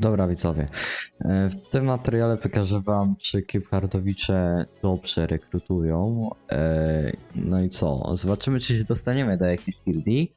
Dobra widzowie, e, w tym materiale pokażę wam, czy Kiphardowicze dobrze rekrutują. E, No i co? Zobaczymy, czy się dostaniemy do jakiejś gildii.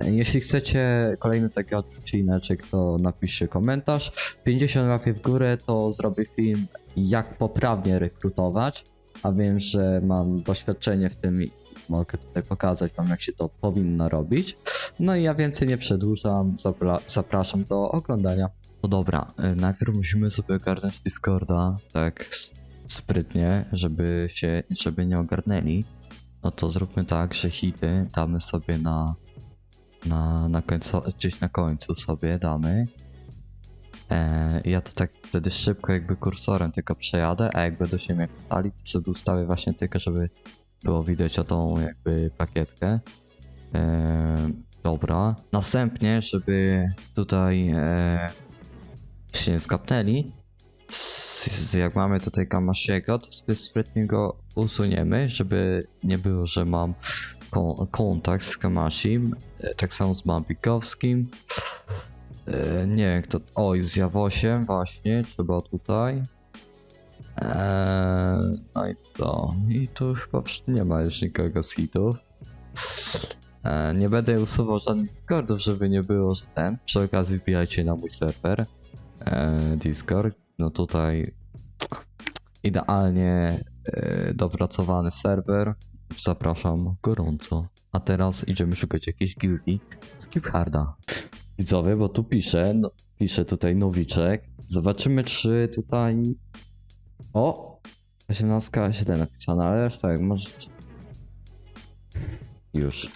E, Jeśli chcecie kolejny taki odcinek, to napiszcie komentarz. 50 łapie w górę, to zrobię film, jak poprawnie rekrutować. A wiem, że mam doświadczenie w tym i mogę tutaj pokazać wam, jak się to powinno robić. No i ja więcej nie przedłużam, zapra- zapraszam do oglądania. No dobra, y, najpierw musimy sobie ogarnąć Discorda, tak sprytnie, żeby się, żeby nie ogarnęli. No to zróbmy tak, że hity damy sobie na, na, na końcu, gdzieś na końcu sobie damy. E, ja to tak wtedy szybko jakby kursorem tylko przejadę, a jak będą się mnie pytali, to sobie ustawię właśnie tylko, żeby było widać o tą jakby pakietkę. E, dobra. Następnie, żeby tutaj e, się nie skapnęli, jak mamy tutaj Kamasiego, to sobie sprytnie go usuniemy, żeby nie było, że mam kon- kontakt z Kamasim. E, Tak samo z Bambikowskim. E, nie wiem kto. Oj, z Jawosiem właśnie, trzeba tutaj. Eee, no i to. I tu chyba nie ma już nikogo z hitów. Eee, nie będę usuwał żadnych Discordów, żeby nie było, że ten. Przy okazji wbijajcie na mój serwer Discord. No tutaj idealnie eee, dopracowany serwer. Zapraszam gorąco. A teraz idziemy szukać jakiejś gildii z Kipharda. Widzowie, bo tu pisze, no, pisze tutaj nowiczek. Zobaczymy, czy tutaj o! 18 źle napisane, ale już tak, może. Już.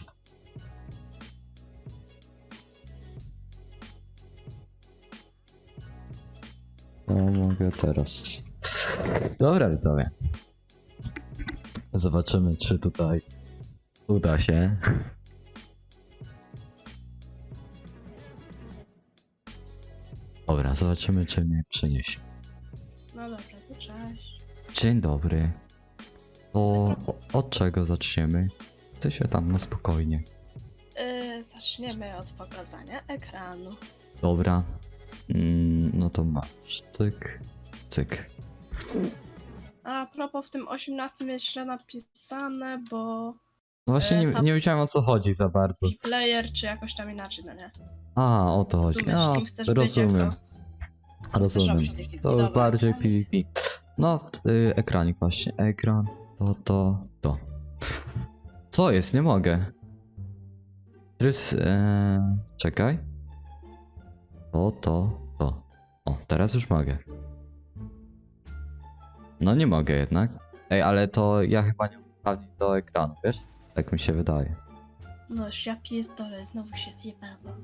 Mogę teraz. Dobra, widzowie. Zobaczymy, czy tutaj uda się. Dobra, zobaczymy, czy mnie przyniesie. No dobra, to cześć. Dzień dobry. To o- od czego zaczniemy? Chcę się tam na spokojnie. Yy, zaczniemy od pokazania ekranu. Dobra. Mm, no to masz. Cyk. Cyk. A propos, w tym 18 jest źle napisane, bo No właśnie E, nie, tam- nie wiedziałem o co chodzi za bardzo. player czy jakoś tam inaczej, no nie? A, o to chodzi. Rozumiesz, No, kim chcesz rozumiem. chcesz Rozumiem. robić tej. To Dobra, bardziej PvP. No, t- y, ekranik właśnie. Ekran. To, to, to. Co jest? Nie mogę. Trys, e, czekaj. To, to, to. O, teraz już mogę. No nie mogę jednak. Ej, ale to ja chyba nie uprawnię do ekranu, wiesz? Tak mi się wydaje. No ja pierdolę, znowu się zjebało.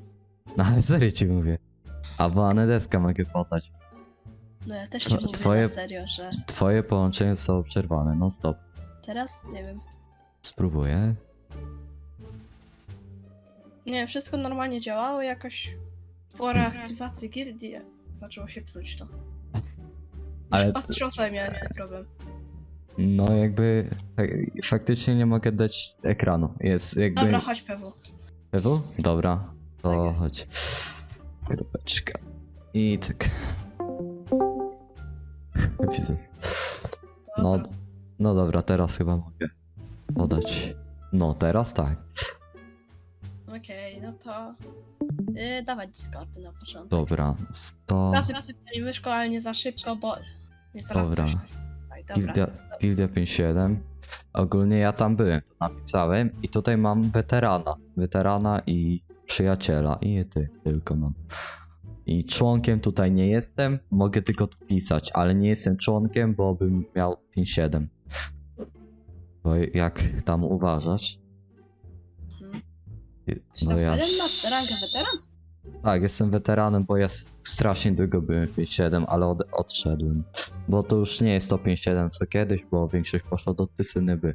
No ale serio ci mówię. Albo anedeska mogę podać. No ja też Tw- ci mówię twoje- na serio, że Twoje połączenie zostało przerwane, no stop. teraz, nie wiem. Spróbuję. Nie, wszystko normalnie działało, jakoś po reaktywacji gildii zaczęło się psuć to. Ale-. Chyba z osobami miałem z tym problem. No jakby fak- faktycznie nie mogę dać ekranu. Jest jakby... Dobra, chodź PW. PW? Dobra, to Tak chodź. Kropeczka. I cyk. Widzę. No, Dobra. no dobra, teraz chyba mogę podać. No, teraz tak. Okej, no to yy, dawać Discordy na początek. Dobra, 100... Pracy pani myszko, ale nie za szybko, bo nie zaraz Dobra. coś. Daj, dobra. Gildia, Gildia 57. Ogólnie ja tam byłem, to napisałem i tutaj mam weterana. Weterana i przyjaciela. I nie ty, tylko mam. I członkiem tutaj nie jestem, mogę tylko tu pisać, ale nie jestem członkiem, bo bym miał 5-7. Bo jak tam uważasz? No Czy tam ja... jeden ma rangę weteran? Tak, jestem weteranem, bo ja s- strasznie długo byłem 5-7, ale od, odszedłem. Bo to już nie jest to 5-7 co kiedyś, bo większość poszła do Tysynyby.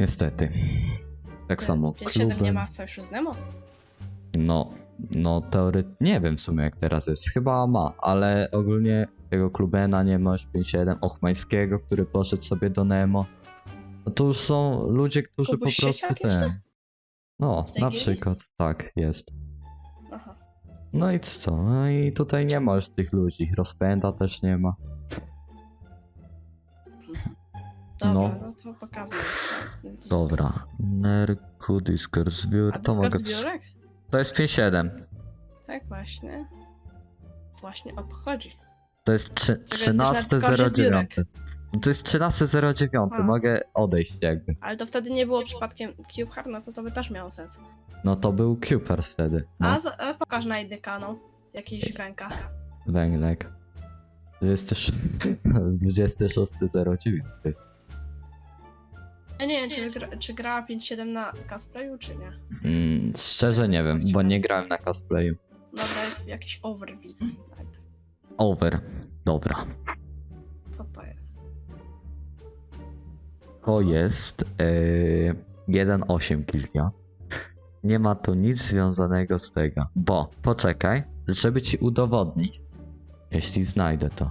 Niestety. Tak samo 5-7 nie klubem. ma sojuszu z Nemo? No, no teoretycznie nie wiem w sumie jak teraz jest. Chyba ma, ale ogólnie tego klubena nie ma już 5-7. Ochmańskiego, który poszedł sobie do Nemo. No to już są ludzie, którzy Kubuś po prostu Sieciak jeszcze? ten. No, W tej na gildii? przykład, tak, jest. Aha. No i co? No i tutaj nie ma już tych ludzi. Rozpęda też nie ma. Dobra, No. no, to pokazuję. Dobra. Nerku, Discord, zbiór. To mogę. zbiorek? To jest 5-7. Tak właśnie. Właśnie odchodzi. To jest trzy- jesteś na Discordzie 13.09. No To jest 13.09. A. Mogę odejść jakby. Ale to wtedy nie było przypadkiem Cube Hard, no to to by też miało sens. No to był Cooper wtedy. No. A, a pokaż na inny kanał. Jakiś węka. Węglek. 26 26.09. Ja nie wiem, czy, czy gra 5.7 na cosplayu, czy nie. Mm, szczerze nie wiem, bo nie grałem na cosplayu. Dobra, jakiś over widzę. Over. Dobra. Co to jest? To jest yy, 1.8 giga. Nie ma to nic związanego z tego. Bo, poczekaj, żeby ci udowodnić, jeśli znajdę to.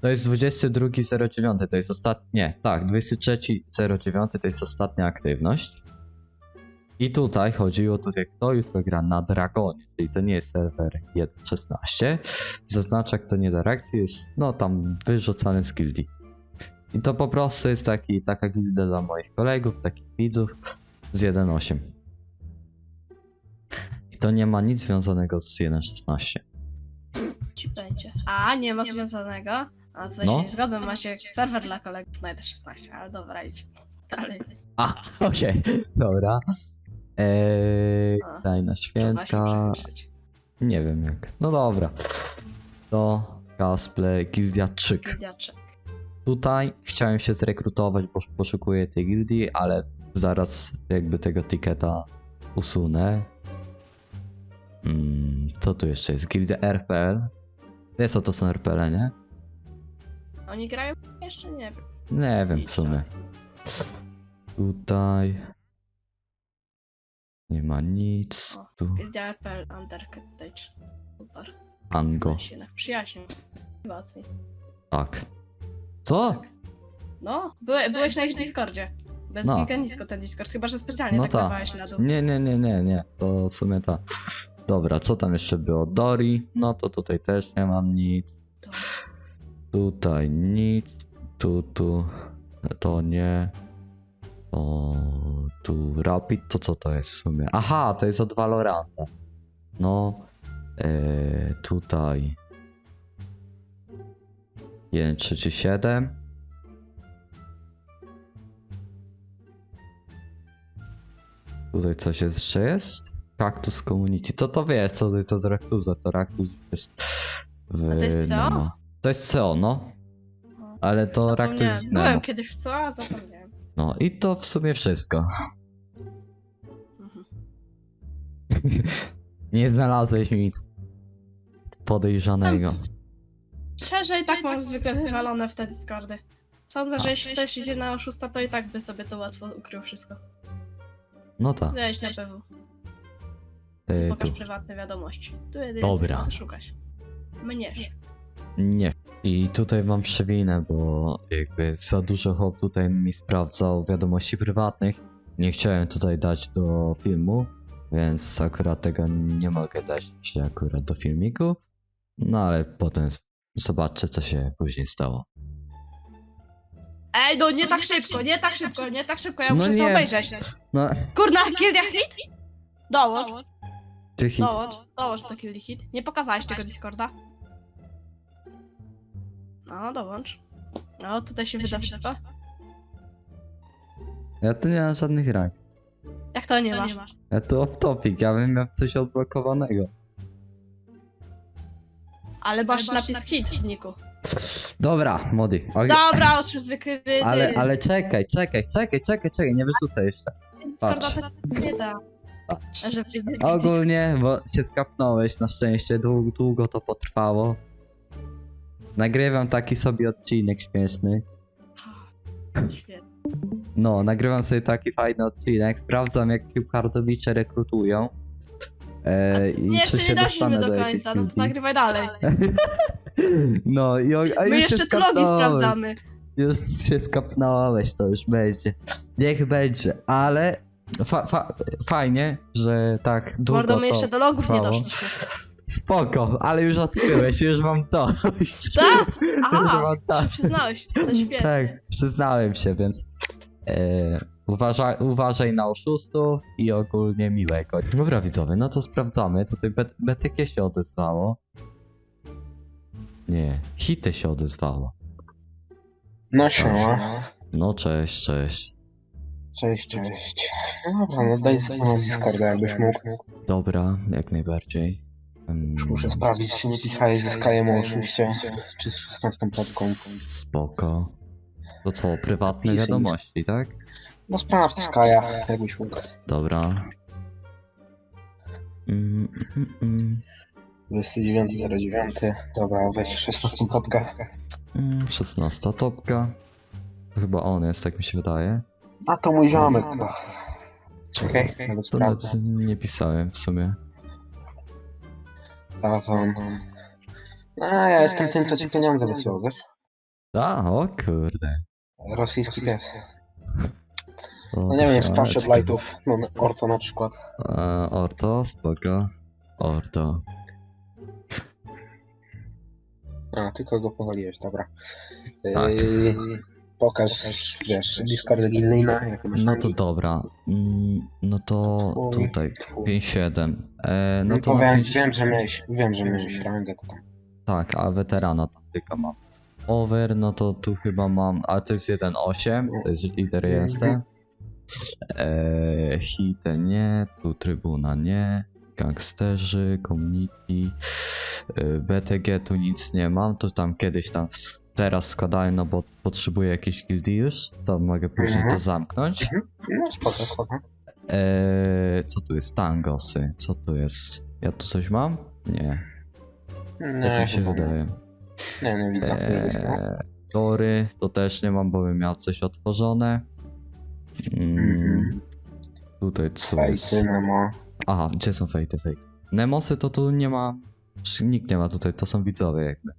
To jest 22.09, to jest ostatni. Nie, tak, 23.09 to jest ostatnia aktywność. I tutaj chodziło tutaj, kto jutro gra na Dragonie, czyli to nie jest serwer 1.16. Zaznacza, kto nie da reakcji, jest no tam wyrzucany z gildii. I to po prostu jest taki, taka gilda dla moich kolegów, takich widzów z 1.8. I to nie ma nic związanego z 1.16. Ci będzie. A, nie ma związanego. A co No. się nie zgodzę, macie serwer dla kolegów na 16, ale dobra, idź. Dalej. A, okej, dobra. Eee, A, daj na święta. Nie wiem jak. No dobra. To cosplay Gildia Czyk. Dziaczek. Tutaj chciałem się zrekrutować, bo poszukuję tej gildii, ale zaraz jakby tego tiketa usunę. Mm, co tu jeszcze jest? Gildia RPL. Wiesz co to są RPL, nie? Oni grają? Jeszcze nie wiem. Nie wiem w sumie. Tutaj nie ma nic. O, Tu GDPL Undercage. Super. Ango. Przyjaźnił. Mocniej. Tak. Co? No, byłe, byłeś na ich Discordzie. Bez No. no. nisko ten Discord, chyba że specjalnie No tak ta. dawałeś na dół. Nie, nie, nie, nie, nie. To w sumie ta. Dobra, co tam jeszcze było? Dori. No to tutaj też nie mam nic. To. Tutaj nic. Tu, tu. To nie. O, tu Rapid, to co to jest w sumie? Aha, to jest od Valoranta. No. E, tutaj. 137. Tutaj coś jeszcze jest? Cactus Community. To to wiesz, co to, co to Raktuza. To Raktus jest w A to jest co? Nemo. To jest CO, no. Ale to Raktus Zapomniałem. jest. Byłem kiedyś w co, a zapomniałem. No i to w sumie wszystko. Mhm. Nie znalazłeś nic podejrzanego. Szczerze i tak mam zwykle wywalone w te Discordy. Sądzę, że jeśli ktoś idzie na oszusta, to i tak by sobie to łatwo ukrył wszystko. No tak. Weź na PW. y, Pokaż tu. prywatne wiadomości. Tu jedynie Dobra. co szukać. Mniejsz. Nie. I tutaj wam przewinę, bo jakby za dużo chłop tutaj mi sprawdzał wiadomości prywatnych. Nie chciałem tutaj dać do filmu, więc akurat tego nie mogę dać akurat do filmiku. No ale potem z- zobaczcie, co się później stało. Ej, no nie tak szybko, nie tak szybko, nie tak szybko, ja No muszę nie. sobie obejrzeć. No, Kurna, Kildia Hit? Dołącz, hit? dołącz, dołącz do Kildia Hit. Nie pokazałeś tego Discorda? No, dołącz. No, tutaj się wyda wszystko. Ja tu nie mam żadnych rank. Jak to nie masz? Ja tu off topic, ja bym miał coś odblokowanego. Ale masz napis hit w niku. Dobra, mody. O, Dobra, ostrze zwykły. ale, ale czekaj, czekaj, czekaj, czekaj, czekaj, nie wyrzucaj jeszcze. Discorda nie da. Patrz. Że Ogólnie, bo się skapnąłeś, na szczęście długo, długo to potrwało. Nagrywam taki sobie odcinek śmieszny. Świetnie. No, nagrywam sobie taki fajny odcinek, sprawdzam jak Hardowicze rekrutują. E, i Nie, czy jeszcze się nie doszliśmy dostanę do jakiejś końca, no to nagrywaj dalej. No i o, a My już się jeszcze tu logi skapnąłem. sprawdzamy. Już się skapnąłeś, to już będzie. Niech będzie, ale fa, fa, fajnie, że tak długo Mordo, my to jeszcze do logów nie trwało. doszliśmy. Spoko, ale już odkryłeś, już mam to. Tak? Już Aha, mam to. się przyznałeś. To świetnie. Tak, przyznałem się, więc e, uważaj, uważaj na oszustów i ogólnie miłego. Dobra widzowie, no to sprawdzamy. Tutaj B- BTK się odezwało. Nie, Hity się odezwało. No siema. No cześć, cześć. Cześć, cześć. No dobra, no daj sobie na Discorda, jakbyś mógł. Dobra, jak najbardziej. Em, Muszę sprawdzić, czy nie pisałeś ze Skyem oczywiście, czy z 16 podką. Spoko. To co, prywatne wiadomości, tak? No sprawdź Skya, jakbyś mógł. Dobra. Mm, mm, mm. 29.09. Dobra, weź 16 podkę. Mm, 16 topka. To chyba on jest, tak mi się wydaje. A to mój ziomek. to. Czekaj, nawet To sprawdzę. nawet nie pisałem w sumie. Zaraz on. A ja jestem tym, co ci pieniądze wysyłał, wiesz? A, o kurde. Rosyjski pies. No nie wiem, tysiączkę. lightów. No, Orto na przykład. E, Orto, spoko. Orto. A, tylko go powaliłeś, dobra. Tak. Yy, pokaż, wiesz, Discord masz No to dobra. Mm, no to Twój, tutaj. twój. 5-7. E, no No to na wiem, 5... wiem, że miałeś, wiem, że miałeś rangę, to tam. Tak, a weterana tam tylko mam. Over, no to tu chyba mam, a to jest 1.8, to jest lider Mhm. jestem. Hite nie, tu trybuna nie, gangsterzy, community, e, BTG tu nic nie mam, to tam kiedyś tam teraz składałem, no bo potrzebuję jakiejś gildii już, to mogę później Mhm. to zamknąć. No spoko, spoko. Eee, co tu jest? Tangosy, co tu jest? Ja tu coś mam? Nie, Nie, tak mi się chyba wydaje. Nie, nie widzę. nie widzę, no. Eee, Tory to też nie mam, bo bym miał coś otworzone. Mm, Mhm. tutaj co jest? Nemo. Aha, gdzie są fejty, fejty? Nemosy to tu nie ma. Nikt nie ma tutaj, to są widzowie jakby.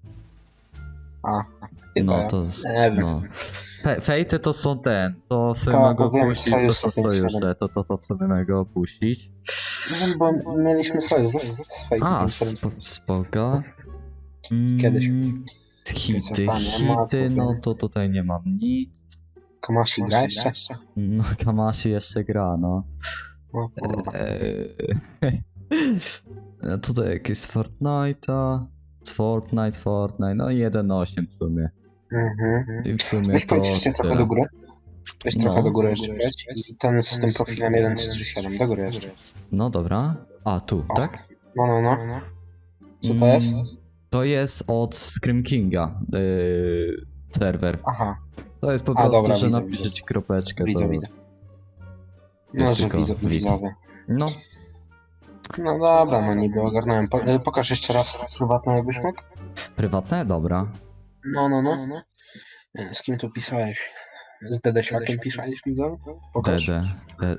A, chyba. No to. z- Nie wiem. No. Fe- Fejty to są ten, to sobie To- mogę wiem, opuścić, to są sojusze, to, to, to w sobie mogę opuścić. No, bo mieliśmy Fejty, A, spo, spoko. Kiedyś. Mm, Hity, Panie, ma hity, no to tutaj nie mam nic. Kamashi gra jeszcze? No Kamashi jeszcze gra, no. O kurwa. Eee, no tutaj jakieś Fortnite'a. Z Fortnite, Fortnite, no i 1.8 w sumie. Mhm. I w sumie Weź to pojedźcie trochę do góry. Weź No. trochę do góry jeszcze leć. I ten z tym profilem 1337, do góry jeszcze. No dobra. A, tu, O. tak? No, no, no. Co to jest? Mm, To jest od Scream Kinga yy, serwer. Aha, To jest po A, prostu, dobra, że widzę, napiszecie widzę. kropeczkę. widzę, to... widzę. jest No, że tylko widzę, widz. widzowie. No, No dobra, no niby ogarnąłem. Po, e, pokaż jeszcze raz prywatne jakbyś mógł. prywatne? Dobra. No, no, no. no. E, Z kim tu pisałeś? Z Dedesiakiem pisałeś, widzę? Pokaż. DD.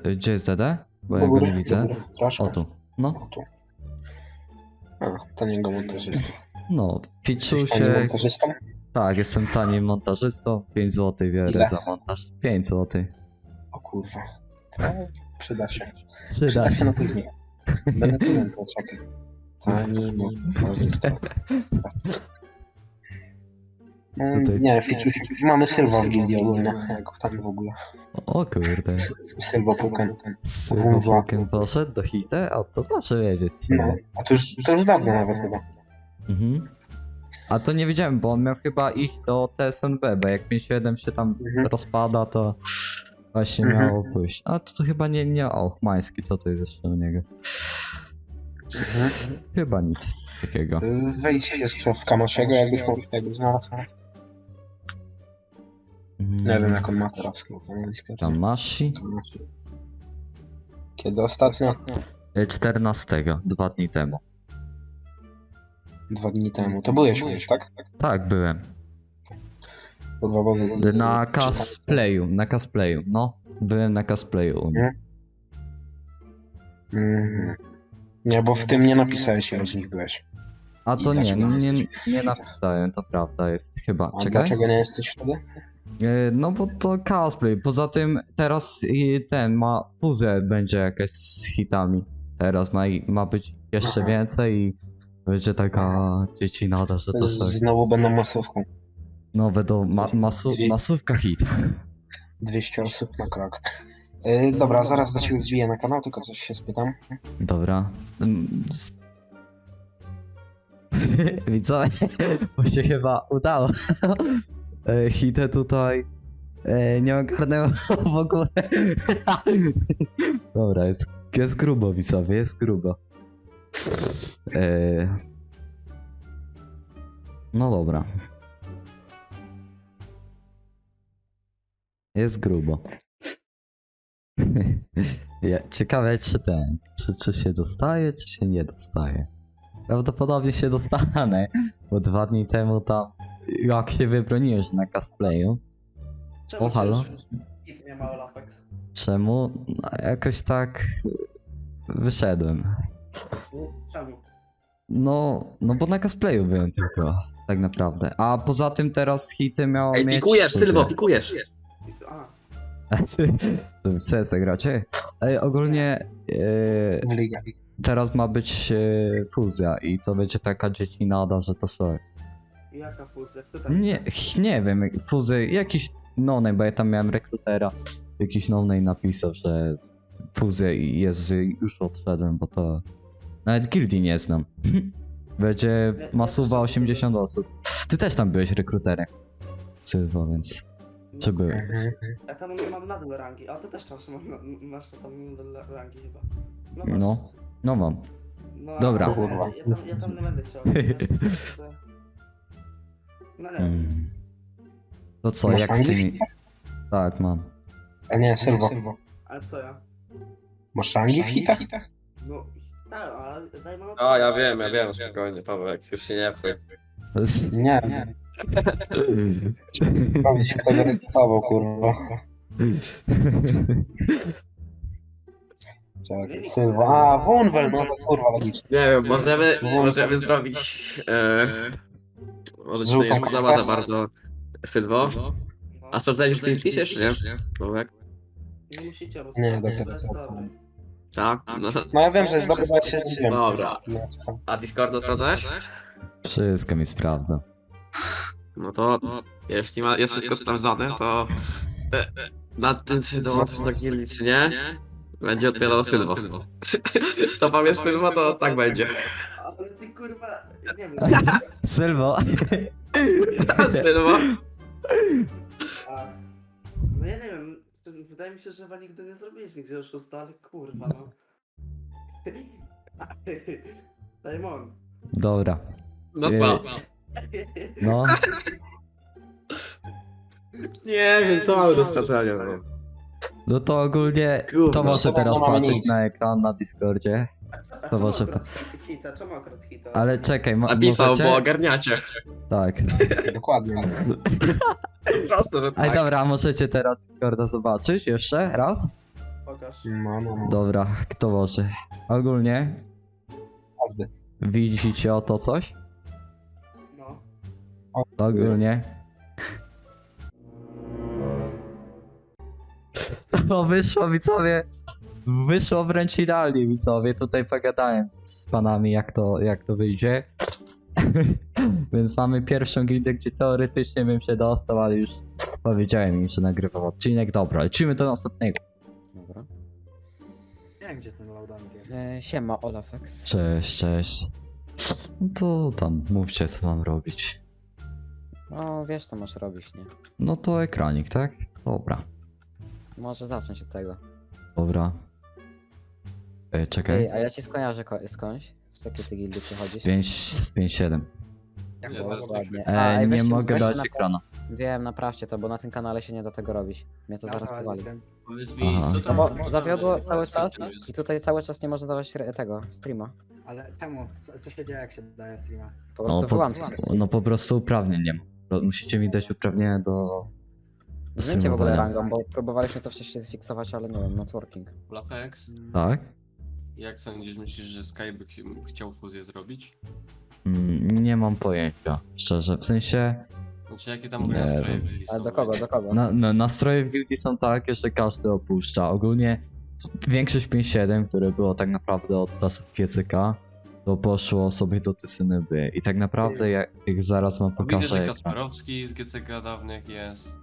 D- Gdzie jest DD? Bo Do ja go góry, nie do widzę. góry, Troszkę. O tu. No, O, tu. A, to niego montażysta. no. Jesteś tani Piczusiek. montażystą? Tak, jestem tanim montażystą. 5 zł biorę Ile? za montaż. 5 zł. O kurwa. To przyda się. Przyda się. na później. Będę pamiętał, czekaj. Tani montażysta. No, Tutaj- Nie, Ficzuś, mamy Sylwa w gildii ogólnie, jak tam w ogóle. O kurde. Sylwo Puken. Sylwopoken poszedł do hita? A to proszę wiedzieć. co? No, a to już, to już dawno nawet chyba. Mhm. A to nie wiedziałem, bo on miał chyba iść do TSNB, bo jak 5.7 się tam Mhm. rozpada, to właśnie Mhm. miało pójść. A to, to chyba nie, nie, o, Chmański, co to jest jeszcze u niego? Mhm. Chyba nic takiego. Wejdź jeszcze w Kamasiego, jakbyś mógł, jakbyś znalazł. Nie wiem jak on ma teraz. Kamasi. Kiedy ostatnio? E, 14, dwa dni temu. Dwa dni temu. To byłeś już, tak? Tak, byłem. Kurwa, bo... Na cosplayu, na cosplayu, no. Byłem na cosplayu u nich. Mhm. Nie, bo w tym nie napisałeś, ile z nich byłeś. A I to nie, dlaczego nie, jesteś? nie napisałem, to prawda jest chyba. A Czekaj. dlaczego nie jesteś wtedy? E, No bo to cosplay. Poza tym teraz i ten ma fuzę będzie jakaś z hitami. Teraz ma, ma być jeszcze Aha. więcej i będzie taka dzieci nada, że to tak. Znowu będą masówką. No będą ma, masu, masówka hit. 200 osób na krok. Yy, dobra, zaraz do ciebie wbiję na kanał, tylko coś się spytam. Dobra. Mm, s- Widzowie, bo się chyba udało. E, Hitę tutaj e, nie ogarnęło w ogóle. Dobra, jest, jest grubo, widzowie, jest grubo. E, No dobra. Jest grubo. Ja, ciekawe, czy ten, czy, czy się dostaje, czy się nie dostaje. Prawdopodobnie się dostanę, bo dwa dni temu tam, jak się wybroniłeś na cosplayu, Czemu O, halo? Nikt nie ma Olafex. czemu no, jakoś tak wyszedłem. Czemu? No, no bo na cosplayu byłem tylko, tak naprawdę. A poza tym teraz hity miało Ej, mieć... pikujesz. Sylwo, pikujesz. A, W sensie gracie? Ej, ogólnie e, teraz ma być e, fuzja i to będzie taka dziecinada, że to szok. jaka fuzja? Kto tam Nie, ch- nie wiem, fuzy, jakiś no bo ja tam miałem rekrutera, jakiś no napisał, że fuzy jest, już odszedłem, bo to nawet gildii nie znam. Będzie masuwa 80 osób. Ty też tam byłeś rekruterem. Sylwo, więc No, czy byłeś? Mhm. Ja tam mam nadal rangi, a ty też masz, masz, masz tam nadal rangi chyba. masz. No. no mam. No, Dobra. Kurwa. Ja tam, ja tam nie będę chciał. nie? No nie wiem. Mm. To co, Masz jak z tymi... Tak, mam. A nie, Sylwo. Ale co ja? Masz rangi w hitach? No, tak, ale daj mu A, ja wiem, ja wiem, spokojnie, Pawełek, już się nie pchaj. Nie, nie. Sprawdzić kto go rekrutował, kurwa. Czekaj, Sylwo. A, Wunwel, no to kurwa logicznie. Nie wiem, możemy, możemy zrobić... E, może ci to nie Żółtą podoba kartę. za bardzo, Sylwo. A sprawdzałeś już Team Speech jeszcze, nie? Pawełek? nie musicie, bo Nie, to dopiero jest co. dobry. Tak? No. No ja wiem, że jest dobry, bo ja się zdziwiłem. Dobra. No. A Discorda sprawdzałeś? Wszystko mi sprawdza. No to, jeśli ma, jest wszystko sprawdzone, to... e, Nad tym, czy dołączysz do gildii, czy nie, będzie odpowiadał Sylwo. Co powiesz Sylwo, to tak będzie. Ale ty kurwa, nie wiem. Sylwo! Sylwo? Wydaje mi się, że chyba nigdy nie zrobiłeś nigdzie oszusta, ale kurwa no. Dajmon. Dobra. No co? No, Nie wiem, co mamy do stracenia. No. no to ogólnie Kurwa. to może teraz patrzeć na ekran na Discordzie. To może hita, czemu akurat hita? Ale czekaj, mo- Napisał, możecie? bo ogarniacie. Tak. Dokładnie. Proste, że Ej, tak. dobra, możecie teraz Discorda zobaczyć jeszcze raz? Pokaż. No, no, no. Dobra, kto może? Ogólnie Każdy. widzicie oto coś? No. Ogólnie. O, wyszło widzowie. Wyszło wręcz idealnie widzowie. Tutaj pogadałem z, panami jak to, jak to wyjdzie. Więc mamy pierwszą gildę, gdzie teoretycznie bym się dostał, ale już powiedziałem im, że nagrywam odcinek. Dobra, lecimy do następnego. Dobra. Nie wiem, gdzie ten loadout jest. E, siema, Olafex. Cześć, cześć. No to tam mówcie co mam robić. No, wiesz co masz robić, nie? No to ekranik, tak? Dobra, Może zacząć od tego. dobra. Ej, czekaj. Ej, a ja ci skojarzę ko- skądś? Z jakiej ty gildy Z przychodzisz? 5, z 5-7. Jak Nie. A, E, ej, nie weźcie- mogę weźcie dać na- ekrana. Wiem, naprawcie to, bo na tym kanale się nie da tego robić. Mnie to Ja zaraz zaraz powali. Powiedz Aha. mi, co No tam bo zawiodło cały czas i tutaj cały czas nie można dawać re- tego, streama. Ale czemu? Co, co się dzieje, jak się daje streama? Po No prostu po, wyłączcie. no po prostu uprawnień nie ma. Musicie mi dać uprawnienia do Zmieńcie w ogóle streamowania. rangą, bo próbowaliśmy to wcześniej zfiksować, ale nie wiem, networking. Blafex, Tak? Jak sądzisz, myślisz, że Sky by ch- chciał fuzję zrobić? Mm, nie mam pojęcia, szczerze. W sensie, Znaczy jakie tam Nie, nastroje no. byli Ale do kogo, do kogo? Na, na, nastroje w gildii są takie, że każdy opuszcza. Ogólnie większość 5-7, które było tak naprawdę od czasów piecyka, to poszło sobie do Tysynyby. I tak naprawdę jak, jak zaraz wam Widzę, pokażę że ekran, Kacperowski z GCK dawnych jest.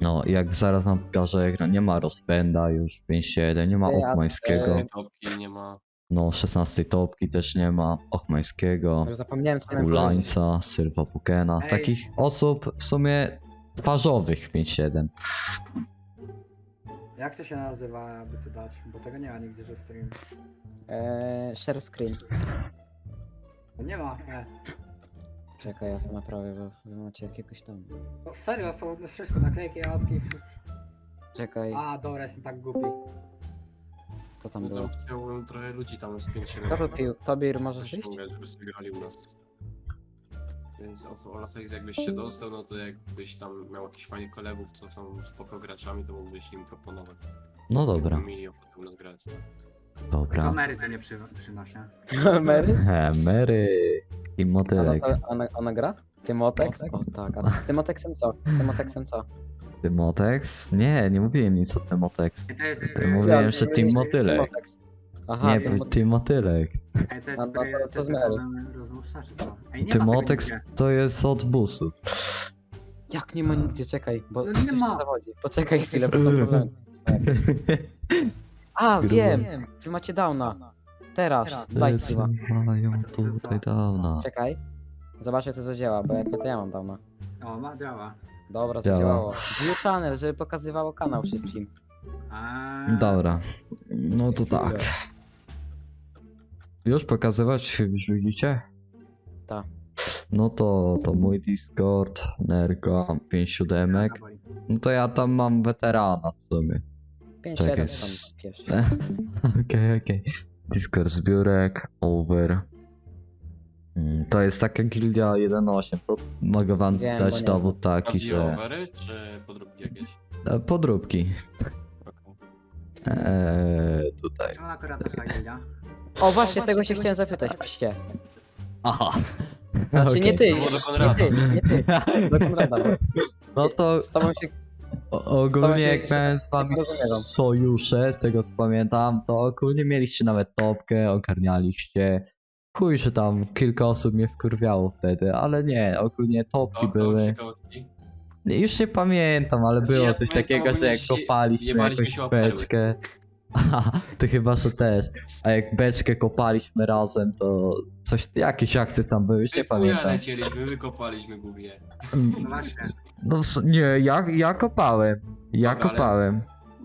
No jak zaraz wam pokażę ekran, nie ma rozpęda już 5-7, nie ma Ty, a- Ochmańskiego, e, Topki nie ma. no 16 topki też nie ma, Ochmańskiego, Już zapomniałem co miałem powiedzieć. Ulańca, Sylwa Pukena. Ej. Takich osób w sumie twarzowych 5-7. Jak to się nazywa, aby to dać? Bo tego nie ma nigdzie, że stream. Eee, share screen. To nie ma, nie. Czekaj, ja to naprawię, bo wy macie jakiegoś tam. No serio, są na wszystko, naklejki, jałotki. Czekaj, A, dobra, jestem tak głupi. co tam było? to chciałbym trochę ludzi tam z 5 Kto to pił? Tobir, możesz ściągać, żeby sobie grali u nas. Więc o- Olafex jakbyś się dostał, no to jakbyś tam miał jakichś fajnych kolegów, co są spoko graczami, to mógłbyś im proponować. No dobra, Żeby Mieli ochotę u nas grać. dobra. Kamery to nie przy, przynosi. Mary? He, Mary i Ona, motylek. to, ona, ona gra? Tymotex? O tak, a z Tymotexem co? Z Tymotexem co? Tymotex? Nie, nie mówiłem nic o Tymotex. Mówiłem, że Team Motylek. Aha, Nie, Tymotexem. Tymotylek. Ej, to A, jest, no to co z Mary? nie Tymotex to jest od busu. Jak nie ma nigdzie, czekaj, bo No coś nie ma. zawodzi. Poczekaj chwilę, bo są problemy. A, wiem! Wy macie downa. Teraz, daj Steve'a. Mają tutaj dawna. Czekaj. Zobaczę co zadziała, bo jak nie to ja mam downa. O, ma, działa. Dobra, Działa. zadziałało. View channel, żeby pokazywało kanał wszystkim. A, Dobra, no to tak. Już pokazywać, już widzicie? Tak. No to, to mój Discord, Nergo, 5 siódemek. No to ja tam mam weterana w sumie. 5 Czekaj, 7 s- tam pierwszy. Okej, okej. Discord zbiórek, over. Mm, To jest taka gildia 1.8, to mogę wam Wiem, bo dać nie dowód taki, Taki, że... rowery, czy podróbki jakieś? E, Podróbki. Eee, tutaj. Czemu akurat? O właśnie, tego się chciałem zapytać, psie. Aha. Znaczy nie ty, To było do nie Konrada. ty, nie ty. Do Konrada. bo No to Z tobą się... o- ogólnie się- jak się miałem z wami sojusze, z tego co pamiętam, to ogólnie mieliście nawet topkę, ogarnialiście. Chuj, że tam kilka osób mnie wkurwiało wtedy, ale nie, ogólnie topki To, to były. Nie, Już nie pamiętam, ale Znaczy, było ja coś pamiętam takiego, że jak ogólnie, że kopaliśmy jebaliśmy jakąś się o perły. beczkę. Aha, ty chyba, że też. A jak beczkę kopaliśmy razem, to coś, jakieś akty tam były, już nie chuja pamiętam. lecieliśmy, wykopaliśmy głównie. No właśnie. No s- nie, ja, ja kopałem. Ja Dobra, ale- kopałem.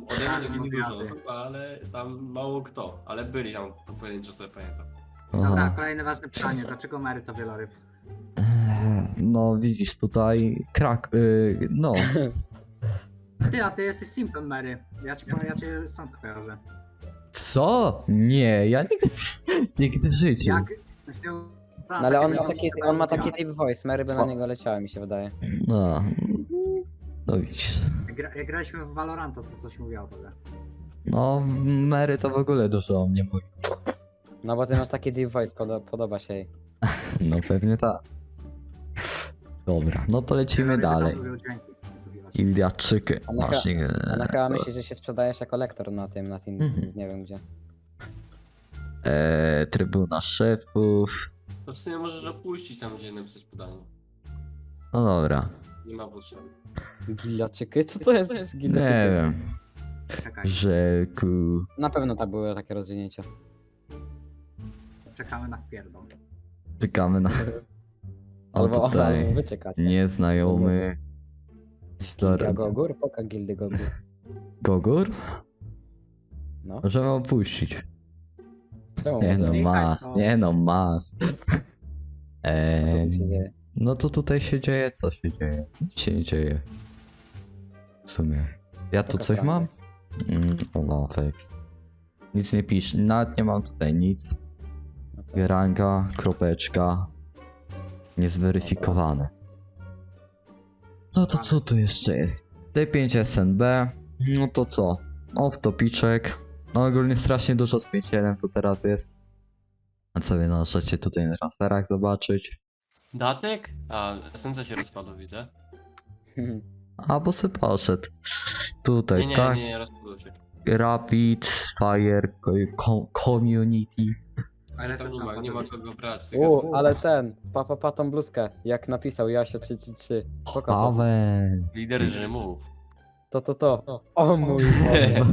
Ode mnie no dużo osób, ale tam mało kto. Ale byli tam, to pojedynczo sobie pamiętam. Dobra, Aha. kolejne ważne pytanie. Dlaczego Mary to wieloryb? Eee, No widzisz tutaj krak, y, no Ty, a ty jesteś simplem Mary. Ja cię, ja cię stąd kojarzę. co? Nie, ja nigdy, nigdy w życiu. Jak... No ale on ma taki, on ma taki typ voice, Mary by na niego leciała mi się wydaje. No, no widzisz. Gra, jak graliśmy w Valoranta, to coś mówiła o tobie. No Mary to w ogóle dużo o mnie mówi. No bo ty masz taki deep voice, podo podoba się jej. No pewnie tak. Dobra, no to lecimy dalej. Iliaczyki. Ona. Ona chyba myśli, że się sprzedajesz jako lektor na tym, na tym, Mhm. nie wiem gdzie. E, trybuna szefów. To w sumie możesz opuścić tam, gdzie napisać podanie. No dobra. Nie ma potrzeby. Gilaczyky? Co to jest Nie wiem. Czekaj, Rzeku. Na pewno tak były takie rozwinięcia. czekamy na wpierdol. Czekamy na. O Albo tutaj. wy czekacie. Nieznajomy. Gildia Star... Gogur? Poka gildy Gogur. Gogur? No. Możemy opuścić. Czemu? Nie no, może? masz. Nie no, masz. A co Eee, tu się dzieje? no to tutaj się dzieje, co się dzieje? Nic się nie dzieje. W sumie. Ja tu Taka coś prawda. mam? Mm, o, no, feks. Nic nie pisze, nawet nie mam tutaj nic. No to- Geranga, kropeczka. Niezweryfikowane. No to co tu jeszcze jest? T5 SNB. No to co? Off topiczek. No ogólnie strasznie dużo z 5.7 tu teraz jest. A sobie możecie tutaj na transferach zobaczyć. Datek? A, SNC się rozpadł, widzę. Albo se poszedł. Tutaj, Nie, nie, tak? nie, nie, rozpadł się. Rapid, Fire, co- Community. Ale To nie ma, nie ma kogo brać. tylko U, ale ten, pa, pa, pa tą bluzkę, jak napisał Jasio 333. Poka to. Amen. Lider, że mów. To, to, to. O mój Boże.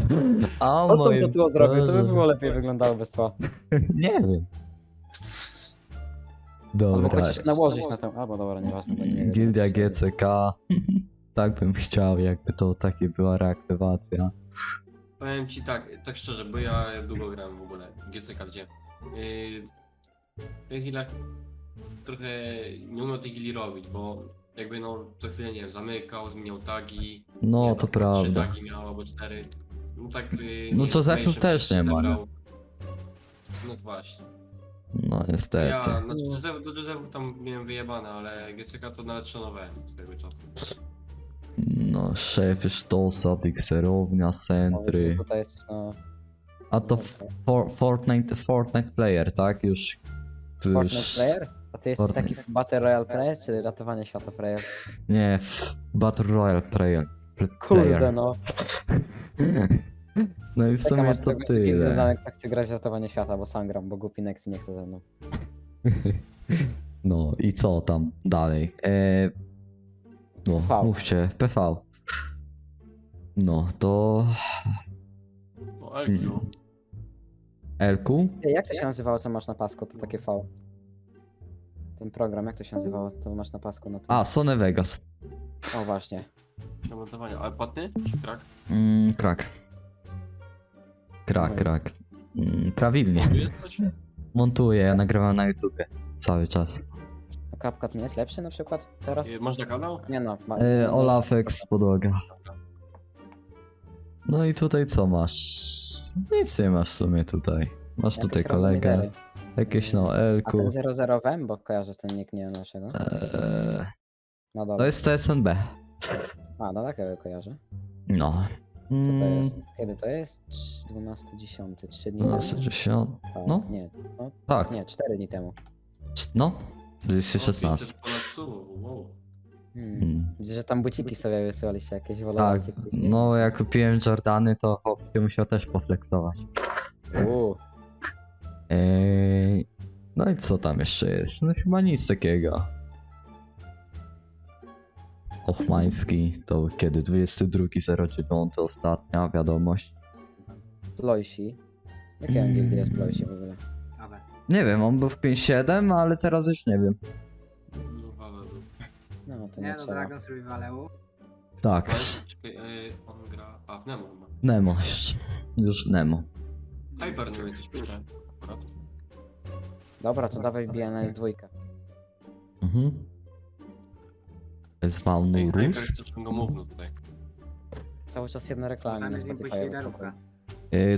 O co moje to tło zrobił? To by było lepiej wyglądało bez tła. Nie wiem. Albo Dobra. chociaż nałożyć na tę. Albo dobra, nieważne. bo nie wiem. Gildia GCK. Tak bym chciał, jakby to takie była reaktywacja. Powiem ci tak, tak szczerze, bo ja długo grałem w ogóle. GCK gdzie? To jest ile trochę nie umiał tej gili robić, bo jakby no co chwilę nie wiem, zamykał, zmieniał tagi. No, nie, to Trzy prawda. tagi miał albo cztery. No tak. Yy, No nie, Josephów information też nie ma. No właśnie. No niestety. Ja, znaczy Józef, do Józefów tam miałem wyjebane, ale GCK to nawet szanowałem z tego czasu. No, szefy sztosa, dikserownia, centry. Tutaj jesteś no... A to for, Fortnite, Fortnite player, tak? Już. Fortnite już- player? A ty jesteś Fortnite. taki Battle Royale player, czy ratowanie świata player? Nie, f- Battle Royale player. pl- Kurde player. no. No i w Czekam sumie aż to tego tyle. tyle. Związanek tak chce grać w ratowanie świata, bo sam gram, bo głupi Nexy nie chce ze mną. No i co tam dalej? E... No, PV. mówcie, PV. No, to O, LQ. Elku? Ty, jak to się nazywało, co masz na pasku, to takie V? Ten program, jak to się nazywało, to masz na pasku na tym. A, Sony Vegas. O właśnie. Komentowania. Ale płatny? Czy krak? Mm, krak. Krak, krak. Mm, prawilnie. Tu jest coś? Montuję, ja nagrywam na YouTubie. Cały czas. A CapCut nie jest lepszy na przykład teraz? Yy, Można kanał? Nie no. Ma, E, Olafex podłoga. No i tutaj co masz? Nic nie masz w sumie tutaj. Masz jakieś tutaj kolegę. randomizery. Jakieś no A Elku. ten 00 WM, bo kojarzę ten nick nie naszego. Eee, No to dobra. jest TSNB. A, no takiego kojarzę. No. Co to Mm, jest? Kiedy to jest? 12.10, 3 dni 12.10. temu? Tak, no. Nie, no, Tak, nie, 4 dni temu. no. O, 216. 500 ponad słów, wow. Hmm. Mm. Widzę, że tam buciki sobie wysyłaliście, jakieś Tak, no jak kupiłem Jordany, to chłopie musiał też poflexować. Uuu, Eee, no i co tam jeszcze jest? No chyba nic takiego. Ochmański to kiedy 22.09 ostatnia wiadomość. Ploisi. Jakie on gildy jest Ploisi w ogóle? Nie wiem, on był w 5.7, ale teraz już nie wiem. No. No, to nie, Nie no, trzeba. Dragon Survivaleu. Tak, Ale, czekaj, yy, on gra... A, w Nemo chyba. Nemo już. Już w Nemo. Hyper nie coś pisze. Akurat. Dobra, to dawaj na S2. Mhm. Zwał Ej, Hyper Nurus. chce go mówno tutaj. Cały czas jedne reklamy na Zamiast Spotify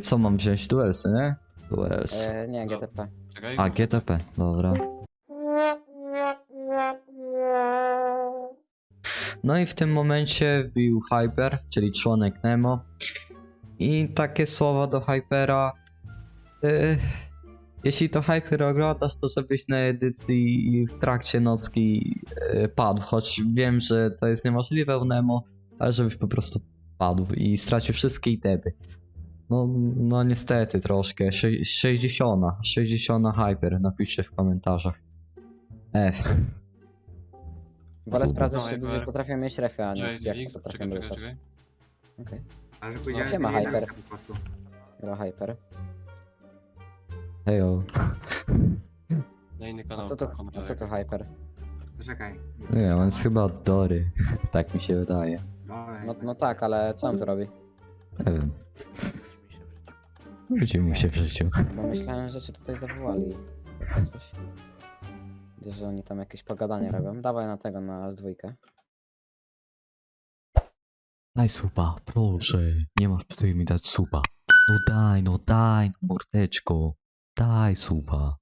co mam wziąć? Duelsy, nie? Duels. e, Nie, GTP. Czekaj. A, GTP, dobra. No i w tym momencie wbił Hyper, czyli członek Nemo. I takie słowa do Hypera. y, jeśli to Hyper oglądasz, to żebyś na edycji w trakcie nocki y, padł. Choć wiem, że to jest niemożliwe u Nemo, ale żebyś po prostu padł i stracił wszystkie itemy. No, no niestety troszkę. Sze- 60. 60 Hyper, napiszcie w komentarzach. F. Wolę sprawdzać, No, czy ludzie potrafią mieć refy, a nie jak się czekaj, potrafią czekaj, czekaj, ruszać. czekaj. Okej. A że powiedziałem, Siema, że Hyper. po prostu. Gra Hyper. Hejo. Na inny A kanał. co to, a co to Hyper? Czekaj. Nie, on jest chyba Dory. Tak mi się wydaje. Dobra, No, no tak, ale co on tu robi? Nie wiem. Nudzi mu się w życiu. Bo myślałem, że cię tutaj zawołali. Coś. Widzę, że oni tam jakieś pogadanie robią. Dawaj na tego, na S2. Daj supa, proszę. Nie masz psy mi dać supa. No daj, no daj, mordeczko. Daj supa.